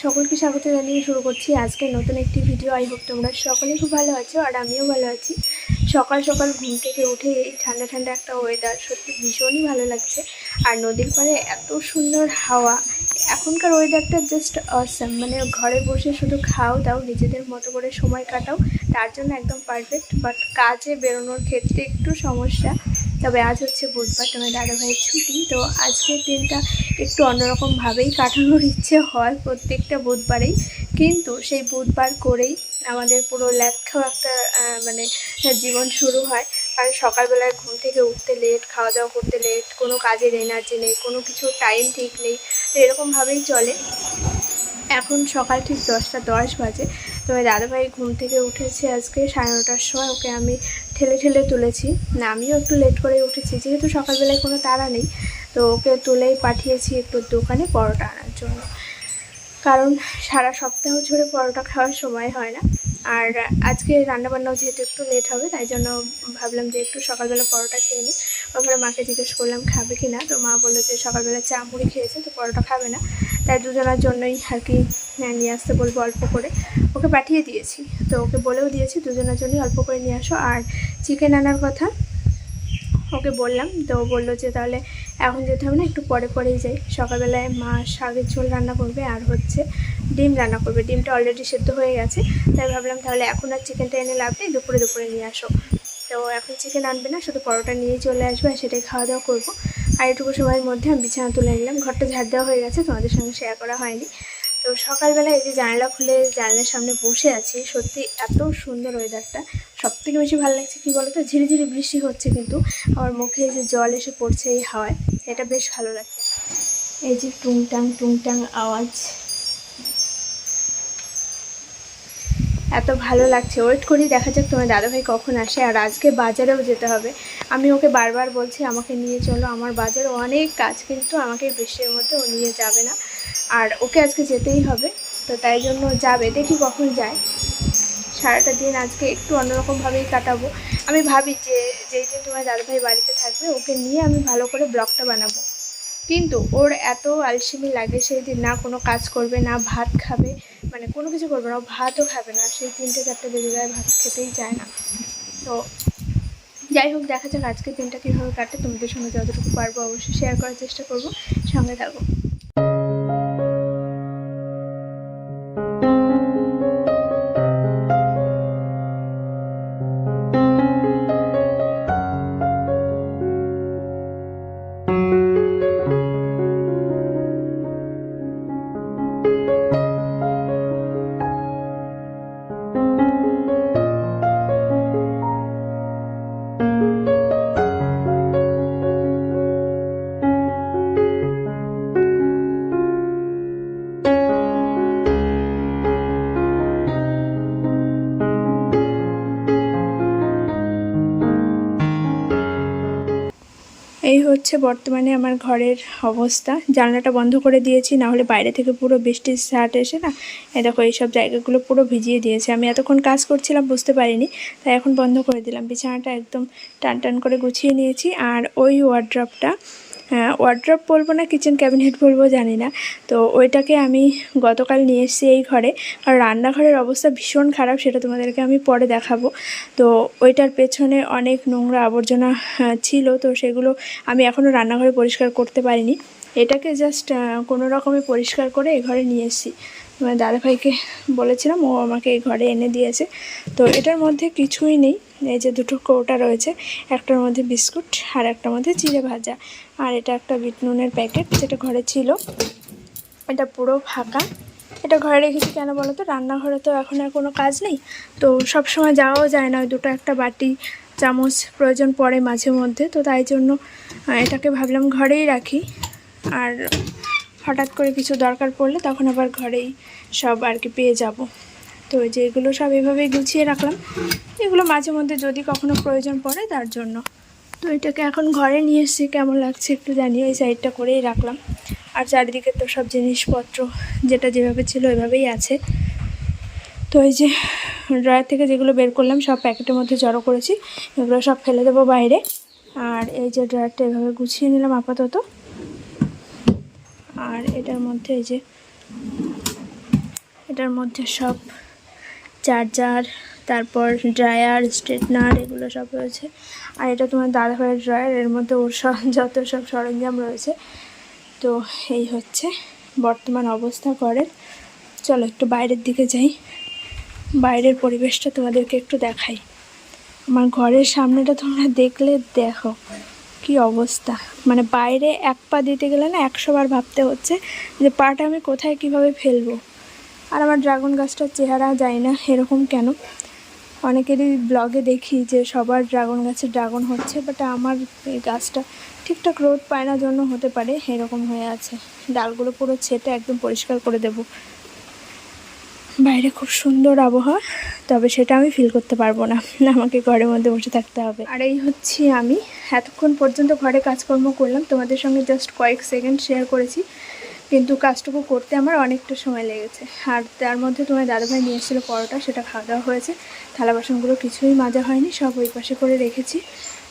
স্বাগত জানিয়ে শুরু করছি আজকে নতুন একটি ভিডিও আই হোপ তোমরা সকলেই খুব ভালো আছো আর আমিও ভালো আছি। সকাল সকাল ঘুম থেকে উঠে এই ঠান্ডা ঠান্ডা একটা ওয়েদার সত্যি ভীষণই ভালো লাগছে। আর নদীর পাড়ে এত সুন্দর হাওয়া, এখনকার ওয়েদারটা জাস্ট অসাম মানে ঘরে বসে শুধু খাও দাও, নিজেদের মতো করে সময় কাটাও, তার জন্য একদম পারফেক্ট বাট কাজে বেরোনোর ক্ষেত্রে একটু সমস্যা। তবে আজ হচ্ছে বুধবার তোমার দাদাভাইয়ের ছুটি, তো আজকের দিনটা একটু অন্যরকমভাবেই কাটানোর ইচ্ছে হয় প্রত্যেকটা বুধবারেই। কিন্তু সেই বুধবার করেই আমাদের পুরো ল্যাখাও একটা মানে জীবন শুরু হয়। কারণ সকালবেলায় ঘুম থেকে উঠতে লেট খাওয়া দাওয়া করতে লেট কোনো কাজের এনার্জি নেই, কোনো কিছু টাইম ঠিক নেই, তো এরকমভাবেই চলে। এখন সকাল ঠিক দশটা দশ বাজে। তো দাদাভাই ঘুম থেকে উঠেছে আজকে সাড়ে নটার সময়, ওকে আমি ঠেলে ঠেলে তুলেছি। না, আমিও একটু লেট করে উঠেছি, যেহেতু সকালবেলায় কোনো তাড়া নেই, তো ওকে তুলেই পাঠিয়েছি একটু দোকানে পরোটা আনার জন্য। কারণ সারা সপ্তাহ জুড়ে পরোটা খাওয়ার সময় হয় না, আর আজকে রান্নাবান্নাও যেহেতু একটু লেট হবে, তাই জন্য ভাবলাম যে একটু সকালবেলা পরোটা খেয়ে নিই। ওখানে মাকে জিজ্ঞেস করলাম, খাবে কি না? তো মা বলল যে, সকালবেলা চা মুড়ি খেয়েছে, তো পরোটা খাবে না। তাই দুজনের জন্যই আর কি হ্যাঁ, নিয়ে আসতে বলব অল্প করে। ওকে পাঠিয়ে দিয়েছি। তো ওকে বলেও দিয়েছি দুজনের জন্যই অল্প করে নিয়ে আসো। আর চিকেন আনার কথা ওকে বললাম। তো ও বলল যে তাহলে এখন যেতে হবে না একটু পরে পরেই যাই। সকালবেলায় মা শাকের ঝোল রান্না করবে আর হচ্ছে ডিম রান্না করবে। ডিমটা অলরেডি সেদ্ধ হয়ে গেছে। তাই ভাবলাম তাহলে এখন আর চিকেনটা এনে লাভ নেই দুপুরে দুপুরে নিয়ে আসো। তো এখন চিকেন আনবে না শুধু পরোটা নিয়েই চলে আসবে আর সেটাই খাওয়া দাওয়া করব। আর এটুকু সময়ের মধ্যে আমি বিছানা তুলে নিলাম। ঘরটা ঝাড় দেওয়া হয়ে গেছে, তোমাদের সঙ্গে শেয়ার করা হয়নি। তো সকালবেলা এই যে জানলা খুলে জানলার সামনে বসে আছি, সত্যি এত সুন্দর ওয়েদারটা সব থেকে বেশি ভালো লাগছে কী বলতো? তো ঝিরি ঝিরি বৃষ্টি হচ্ছে কিন্তু আমার মুখে যে জল এসে পড়ছে এই হাওয়ায়, এটা বেশ ভালো লাগছে। এই যে টুংটাং টুংটাং আওয়াজ। এত ভালো লাগছে। ওয়েট করি, দেখা যাক তোমার দাদাভাই কখন আসে। আর আজকে বাজারেও যেতে হবে। আমি ওকে বারবার বলছি, আমাকে নিয়ে চলো। আমার বাজারে অনেক কাজ, কিন্তু আমাকে বৃষ্টির মধ্যে ও নিয়ে যাবে না। আর ওকে আজকে যেতেই হবে। তো তাই জন্য যাবে। দেখি কখন যায়। সারাটা দিন আজকে একটু অন্যরকমভাবেই কাটাবো। আমি ভাবি যে, যেই দিন তোমার দাদাভাই বাড়িতে থাকবে, ওকে নিয়ে আমি ভালো করে ব্লগটা বানাবো। কিন্তু ওর এত আলসেমি লাগে, সেই দিন না কোনো কাজ করবে, না ভাত খাবে মানে কোনো কিছু করবে না ভাতও খাবে না, সেই তিনটে চারটে বেজে যায় ভাত খেতেই চায় না। তো যাই হোক, দেখা যাক আজকের দিনটা কীভাবে কাটে। তোমাদের সঙ্গে যতটুকু পারব অবশ্যই শেয়ার করার চেষ্টা করব। সঙ্গে থাকো। বর্তমানে আমার ঘরের অবস্থা। জানলাটা বন্ধ করে দিয়েছি না হলে বাইরে থেকে পুরো বৃষ্টির সাট এসে না এ দেখো এইসব জায়গাগুলো পুরো ভিজিয়ে দিয়েছে। আমি এতক্ষণ কাজ করছিলাম, বুঝতে পারিনি, তাই এখন বন্ধ করে দিলাম। বিছানাটা একদম টান টান করে গুছিয়ে নিয়েছি। আর ওই ওয়ার্ড্রপটা ওয়ার্ড্রপ বলব না কিচেন ক্যাবিনেট বলব জানি না। তো ওইটাকে আমি গতকাল নিয়ে এসেছি এই ঘরে। আর রান্নাঘরের অবস্থা ভীষণ খারাপ, সেটা তোমাদেরকে আমি পরে দেখাবো। তো ওইটার পেছনে অনেক নোংরা আবর্জনা ছিল, তো সেগুলো আমি এখনও রান্নাঘরে পরিষ্কার করতে পারিনি। এটাকে জাস্ট কোনো রকমে পরিষ্কার করে এ ঘরে নিয়ে এসেছি। আমার দাদাভাইকে বলেছিলাম, ও আমাকে এই ঘরে এনে দিয়েছে। তো এটার মধ্যে কিছুই নেই। এই যে দুটো কৌটা রয়েছে, একটার মধ্যে বিস্কুট আর একটার মধ্যে চিড়ে ভাজা। আর এটা একটা বিট নুনের প্যাকেট, যেটা ঘরে ছিল। এটা পুরো ফাঁকা। এটা ঘরে রেখেছি কেন বলো তো রান্নাঘরে তো এখন আর কোনো কাজ নেই। তো সব সময় যাওয়াও যায় না। ওই দুটো একটা বাটি, চামচ প্রয়োজন পড়ে মাঝে মধ্যে। তো তাই জন্য এটাকে ভাবলাম ঘরেই রাখি। আর হঠাৎ করে কিছু দরকার পড়লে তখন আবার ঘরেই সব আর কি পেয়ে যাব। তো যে এগুলো সব এভাবেই গুছিয়ে রাখলাম। এগুলো মাঝে মধ্যে যদি কখনো প্রয়োজন পড়ে তার জন্য। তো এটাকে এখন ঘরে নিয়ে এসেছি, কেমন লাগছে একটু জানিও, এই সাইডটা করেই রাখলাম। আর চারিদিকে তো সব জিনিসপত্র যেটা যেভাবে ছিল ওইভাবেই আছে। তো এই যে ড্রয়ার থেকে যেগুলো বের করলাম সব প্যাকেটের মধ্যে জড়ো করেছি। এগুলো সব ফেলে দেবো বাইরে। আর এই যে ড্রয়ারটা এভাবে গুছিয়ে নিলাম আপাতত। আর এটার মধ্যে এই যে, এটার মধ্যে সব চার্জার, তারপর ড্রায়ার, স্ট্রেটনার এগুলো সব রয়েছে। আর এটা তোমার দাদা ভাইয়ের ড্রয়ার, এর মধ্যে ওর সব, যত সব সরঞ্জাম রয়েছে। তো এই হচ্ছে বর্তমান অবস্থা ঘরের চলো একটু বাইরের দিকে যাই। বাইরের পরিবেশটা তোমাদেরকে একটু দেখাই। আমার ঘরের সামনেটা তোমরা দেখলে দেখো। কি অবস্থা? মানে বাইরে এক পা দিতে গেলে না একশো বার ভাবতে হচ্ছে যে পাটা আমি কোথায় কীভাবে ফেলব? আর আমার ড্রাগন গাছটার চেহারা যায় না এরকম কেন। অনেকেরই ব্লগে দেখি যে সবার ড্রাগন গাছে ড্রাগন হচ্ছে বাট আমার এই গাছটা ঠিকঠাক রোদ পায় না জন্য হতে পারে, এরকম হয়ে আছে। ডালগুলো পুরো ছেটে একদম পরিষ্কার করে দেব। বাইরে খুব সুন্দর আবহাওয়া, তবে সেটা আমি ফিল করতে পারব না। আমাকে ঘরের মধ্যে বসে থাকতে হবে। আর এই হচ্ছে আমি। এতক্ষণ পর্যন্ত ঘরে কাজকর্ম করলাম। তোমাদের সঙ্গে জাস্ট কয়েক সেকেন্ড শেয়ার করেছি। কিন্তু কাজটুকু করতে আমার অনেকটা সময় লেগেছে। আর তার মধ্যে তোমার দাদাভাই নিয়ে এসেছিল পরোটা, সেটা খাওয়া দাওয়া হয়েছে। থালা বাসনগুলো কিছুই মাজা হয়নি, সব ওই পাশে করে রেখেছি।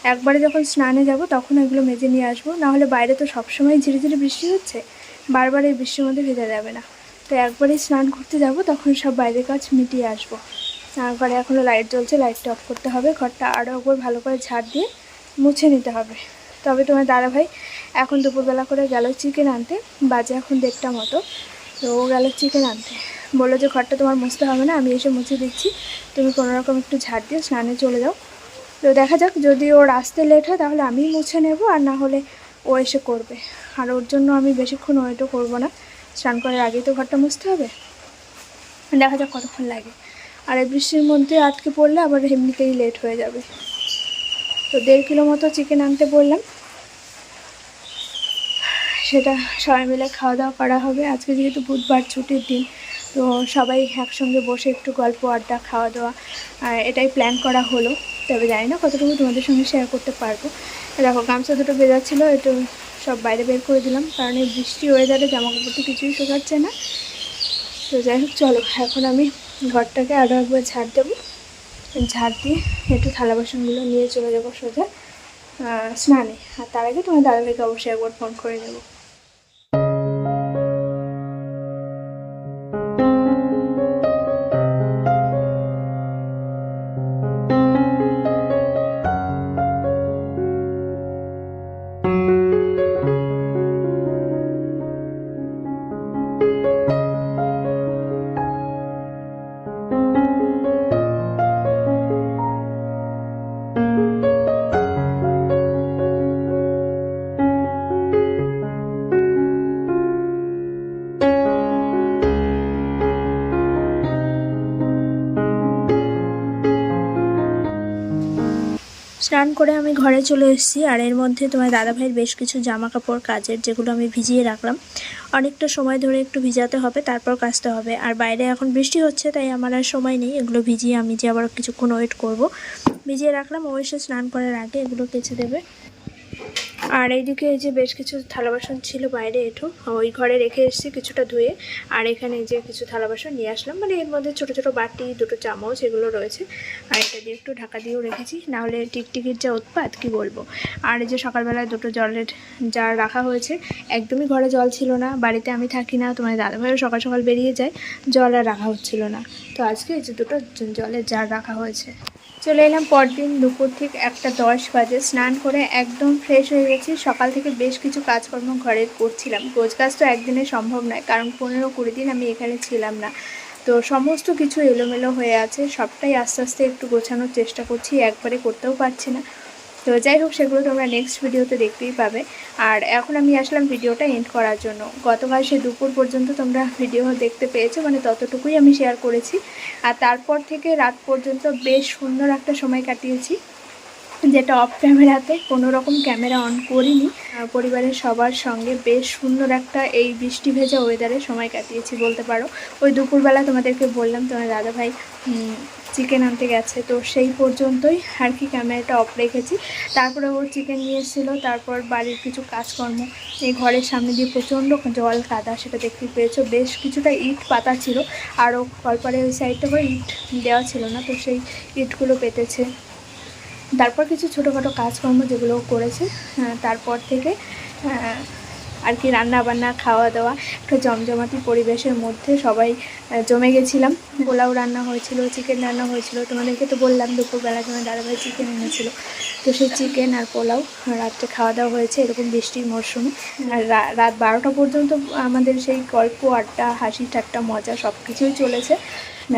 একবারে যখন স্নানে যাব, তখন এগুলো মেজে নিয়ে আসব। নাহলে বাইরে তো সবসময় ঝিরে ঝিরে বৃষ্টি হচ্ছে। বারবার এই বৃষ্টির মধ্যে ভেজা যাবে না। তো একবারে স্নান করতে যাব, তখন সব বাইরের কাজ মিটিয়ে আসব। আর ঘরে এখনও লাইট জ্বলছে লাইটটা অফ করতে হবে। ঘরটা আরও একবার ভালো করে ঝাড় দিয়ে মুছে নিতে হবে। তবে তোমার দাদাভাই এখন দুপুরবেলা করে গেল চিকেন আনতে, বাজে এখন দেড়টা মতো। তো ও গেল চিকেন আনতে। বলল যে ঘরটা তোমার মুছতে হবে না, আমি এসে মুছে দিচ্ছি। তুমি কোনো রকম একটু ঝাড় দিয়ে স্নানে চলে যাও। তো দেখা যাক, যদি ওর আসতে লেট হয় তাহলে আমি মুছে নেব, আর না হলে ও এসে করবে। আর ওর জন্য আমি বেশিক্ষণ ওয়েটও করব না। স্নান করার আগেই তো ঘরটা মুছতে হবে? দেখা যাক কতক্ষণ লাগে। আর এই বৃষ্টির মধ্যে আটকে পড়লে আবার এমনিতেই লেট হয়ে যাবে। তো দেড় কিলো মতো চিকেন আনতে বললাম। সেটা সবাই মিলে খাওয়া দাওয়া করা হবে। আজকে যেহেতু বুধবার ছুটির দিন তো সবাই একসঙ্গে বসে একটু গল্প, আড্ডা খাওয়া দাওয়া এটাই প্ল্যান করা হলো। তবে জানি না কতটুকু তোমাদের সঙ্গে শেয়ার করতে পারব। দেখো, গামছা দুটো বেজাচ্ছিলো একটু সব বাইরে বের করে দিলাম, কারণ এই বৃষ্টি ওয়েদারে জামা কাপড় তো কিছুই শোকাচ্ছে না। তো যাই হোক, চলো, এখন আমি ঘরটাকে আরও একবার ঝাড় দেবো। ঝাড় দিয়ে একটু থালা বাসনগুলো নিয়ে চলে যাব সোজা স্নানে। আর তার আগে তোমার দাদাভাইকে অবশ্যই একবার ফোন করে দেবো স্নান করে আমি ঘরে চলে এসেছি। আর এর মধ্যে তোমার দাদাভাইয়ের বেশ কিছু জামা কাপড় কাজের যেগুলো আমি ভিজিয়ে রাখলাম। অনেকটা সময় ধরে একটু ভিজাতে হবে, তারপর কাচতে হবে। আর বাইরে এখন বৃষ্টি হচ্ছে, তাই আমার আর সময় নেই। এগুলো ভিজিয়ে আমি যে আবার কিছুক্ষণ ওয়েট করব। ভিজিয়ে রাখলাম, অবশ্যই স্নান করার আগে এগুলো কেচে দেবে। আর এইদিকে এই যে বেশ কিছু থালা বাসন ছিল বাইরে এঠো। ওই ঘরে রেখে এসেছি কিছুটা ধুয়ে। আর এখানে যে কিছু থালা বাসন নিয়ে আসলাম। মানে এর মধ্যে ছোট ছোট বাটি, দুটো চামচ এগুলো রয়েছে। আর এটা দিয়ে একটু ঢাকা দিয়েও রেখেছি। নাহলে টিকটিকির যা উৎপাত, কি বলব? আর এই যে সকালবেলায় দুটো জলের জার রাখা হয়েছে। একদমই ঘরে জল ছিল না। বাড়িতে আমি থাকি না। তোমার দাদাভাইও সকাল সকাল বেরিয়ে যায়। জল আর রাখা হচ্ছিল না। তো আজকে এই যে দুটো জলের জার রাখা হয়েছে। চলে এলাম পরদিন দুপুর ঠিক একটা দশ বাজে। স্নান করে একদম ফ্রেশ হয়ে গেছি। সকাল থেকে বেশ কিছু কাজকর্ম ঘরে করছিলাম। গোছ কাজ তো একদিনে সম্ভব নয়, কারণ পনেরো কুড়ি দিন আমি এখানে ছিলাম না। তো সমস্ত কিছু এলোমেলো হয়ে আছে, সবটাই আস্তে আস্তে একটু গোছানোর চেষ্টা করছি, একবারে করতেও পারছি না। তো যাই হোক, সেগুলো তোমরা নেক্সট ভিডিওতে দেখতেই পাবে। আর এখন আমি আসলাম ভিডিওটা এন্ড করার জন্য। গতকাল সে দুপুর পর্যন্ত তোমরা ভিডিও দেখতে পেয়েছ মানে ততটুকুই আমি শেয়ার করেছি। আর তারপর থেকে রাত পর্যন্ত বেশ সুন্দর একটা সময় কাটিয়েছি, যেটা অফ ক্যামেরাতে কোনো রকম ক্যামেরা অন করিনি পরিবারের সবার সঙ্গে বেশ সুন্দর একটা এই বৃষ্টি ভেজা ওয়েদারে সময় কাটিয়েছি বলতে পারো। ওই দুপুরবেলা তোমাদেরকে বললাম তোমার দাদাভাই চিকেন আনতে গেছে। তো সেই পর্যন্তই আর কি ক্যামেরাটা অফ রেখেছি। তারপরে ওর চিকেন নিয়ে এসেছিল। তারপর বাড়ির কিছু কাজকর্ম। এই ঘরের সামনে দিয়ে প্রচণ্ড জল কাদা, সেটা দেখতে পেয়েছ। বেশ কিছুটা ইট পাতা ছিল। আরও কলপারে ওই সাইডটা করে ইট দেওয়া ছিল না, তো সেই ইটগুলো পেতেছে। তারপর কিছু ছোটোখাটো কাজকর্ম যেগুলো করেছে। তারপর থেকে আর কি রান্না বান্না খাওয়া দাওয়া একটা জমজমাটি পরিবেশের মধ্যে সবাই জমে গেছিলাম। পোলাও রান্না হয়েছিল চিকেন রান্না হয়েছিল। তোমাদেরকে তো বললাম, দুপুরবেলা তোমার দাদাভাই চিকেন এনেছিল। তো সেই চিকেন আর পোলাও, রাত্রে খাওয়া দাওয়া হয়েছে, এরকম বৃষ্টির মরশুমে। আর রাত বারোটা পর্যন্ত আমাদের সেই গল্প, আড্ডা, হাসি, ঠাট্টা, মজা সব কিছুই চলেছে।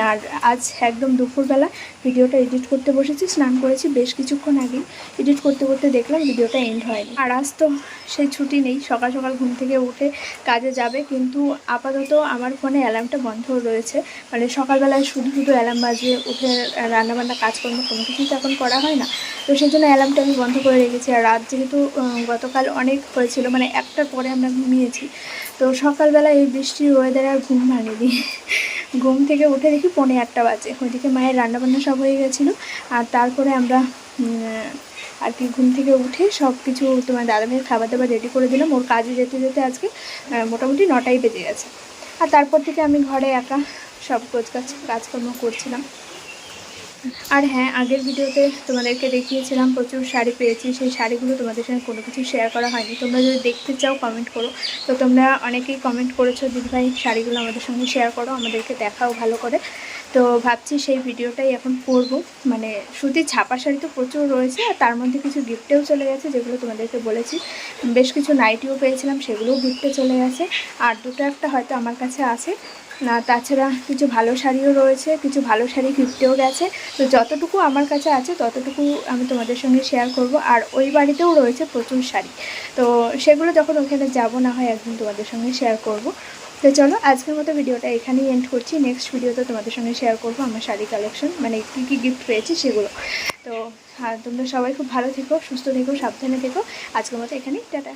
আর আজ একদম দুপুরবেলা ভিডিওটা এডিট করতে বসেছি, স্নান করেছি বেশ কিছুক্ষণ আগেই। এডিট করতে করতে দেখলাম ভিডিওটা এন্ড হয়নি। আর আজ তো সেই ছুটি নেই, সকাল সকাল ঘুম থেকে উঠে কাজে যাবে, কিন্তু আপাতত আমার ফোনে অ্যালার্মটা বন্ধ রয়েছে। মানে সকালবেলায় শুধু শুধু অ্যালার্ম বাজে উঠে রান্নাবান্না, কাজকর্ম কোনো কিছুই তো এখন করা হয় না। তো সেই জন্য অ্যালার্মটা আমি বন্ধ করে রেখেছি। আর রাত যেহেতু গতকাল অনেক হয়েছিল মানে একটার পরে আমরা ঘুমিয়েছি। তো সকালবেলা এই বৃষ্টির ওয়েদারে আর ঘুম ভাঙেনি। ঘুম থেকে উঠে দেখি পৌনে আটটা বাজে। ওইদিকে মায়ের রান্নাবান্না সব হয়ে গেছিল। আর তারপরে আমরা আর কি ঘুম থেকে উঠে সব কিছু তোমার দাদা মেয়ের খাবার দাবার রেডি করে দিলাম। ওর কাজে যেতে যেতে আজকে মোটামুটি নটাই বেজে গেছে। আর তারপর থেকে আমি ঘরে একা সব কাজ কাজকর্ম করছিলাম। আর হ্যাঁ আগের ভিডিওতে তোমাদেরকে দেখিয়েছিলাম প্রচুর শাড়ি পেয়েছি। সেই শাড়িগুলো তোমাদের সঙ্গে কোনো কিছু শেয়ার করা হয়নি। তোমরা যদি দেখতে চাও কমেন্ট করো। তো তোমরা অনেকেই কমেন্ট করেছ দিদিভাই শাড়িগুলো আমাদের সঙ্গে শেয়ার করো, আমাদেরকে দেখাও ভালো করে। তো ভাবছি সেই ভিডিওটাই এখন করব। মানে সুতির ছাপা শাড়ি তো প্রচুর রয়েছে, আর তার মধ্যে কিছু গিফটেও চলে গেছে, যেগুলো তোমাদেরকে বলেছি। বেশ কিছু নাইটিও পেয়েছিলাম, সেগুলোও গিফটে চলে গেছে। আর দুটো একটা হয়তো আমার কাছে আছে। তাছাড়া কিছু ভালো শাড়িও রয়েছে, কিছু ভালো শাড়ি গিফটেও গেছে। তো যতটুকু আমার কাছে আছে, ততটুকু আমি তোমাদের সঙ্গে শেয়ার করব। আর ওই বাড়িতেও রয়েছে প্রচুর শাড়ি। তো সেগুলো যখন ওখানে যাব, না হয় একদিন তোমাদের সঙ্গে শেয়ার করব। তো চলো, আজকের মতো ভিডিওটা এখানেই এন্ড করছি। নেক্সট ভিডিওতে তোমাদের সঙ্গে শেয়ার করব আমার শাড়ি কালেকশন মানে কী কী গিফট পেয়েছি সেগুলো। তো তোমরা সবাই খুব ভালো থেকো, সুস্থ থেকো, সাবধানে থেকো। আজকের মতো এখানেই, টাটা।